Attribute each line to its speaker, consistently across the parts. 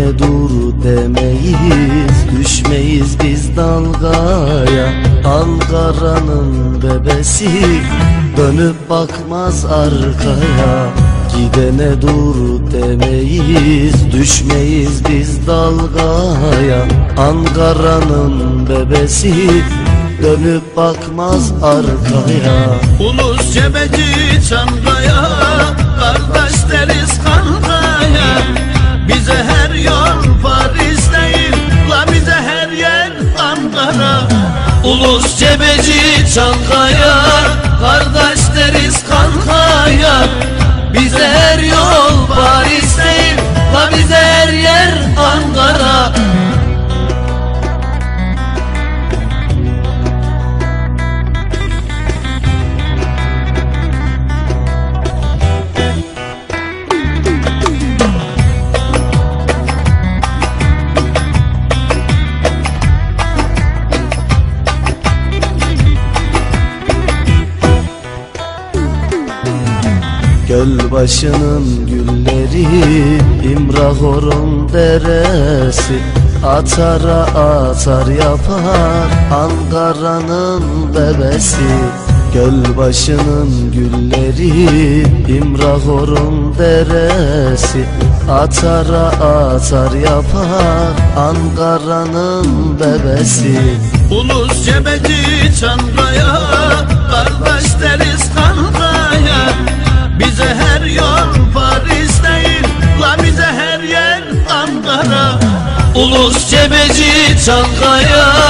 Speaker 1: Gidene dur demeyiz Düşmeyiz biz dalgaya. Ankara'nın bebesi Dönüp bakmaz arkaya. Gidene dur demeyiz Düşmeyiz biz dalgaya. Ankara'nın bebesi Dönüp bakmaz arkaya.
Speaker 2: Ulus cebeci çangaya Kardeş deriz Ulus cebeci çangaya Kardeş deriz kankaya
Speaker 1: Göl başının gülleri İmrahor'un deresi. Atara atar yapar Ankara'nın bebesi. Göl başının gülleri İmrahor'un deresi. Atara atar yapar Ankara'nın bebesi.
Speaker 2: Ulus cebeci çangaya Kardeş deriz kankaya Bize her yol Paris değil. La bize her yer Ankara. Ulus cebeci çangaya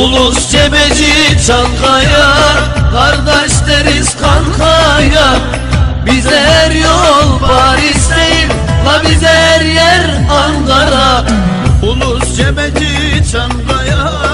Speaker 2: Ulus cebeci çangaya Kardeş deriz kankaya. Bize her yol Paris değil La bize her yer Ankara. Ulus cebeci çangaya